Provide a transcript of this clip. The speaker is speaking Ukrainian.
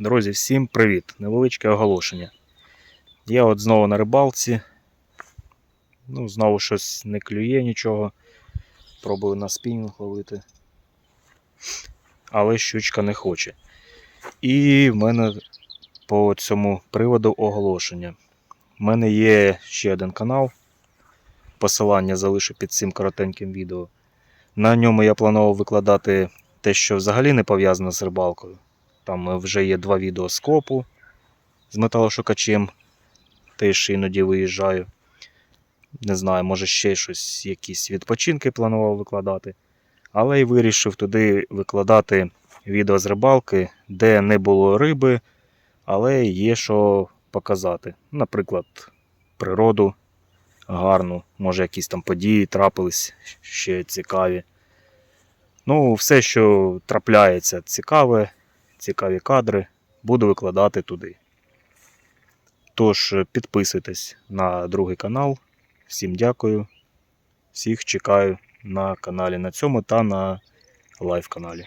Друзі, всім привіт! Невеличке оголошення. Я от знову на рибалці. Ну, знову щось не клює нічого. Пробую на спінінг ловити. Але щучка не хоче. І в мене по цьому приводу оголошення. У мене є ще один канал. Посилання залишу під цим коротеньким відео. На ньому я планував викладати те, що взагалі не пов'язано з рибалкою. Там е, вже є два відео з з металошукачем. Теж іноді виїжджаю. Не знаю, може ще щось, якісь відпочинки планував викладати. Але й вирішив туди викладати відео з рибалки, де не було риби, але є що показати. Наприклад, природу гарну, може якісь там події трапились ще цікаві. Ну, все, що трапляється цікаве, цікаві кадри, буду викладати туди. Тож підписуйтесь на другий канал. Всім дякую. Всіх чекаю на каналі на цьому та на лайв каналі.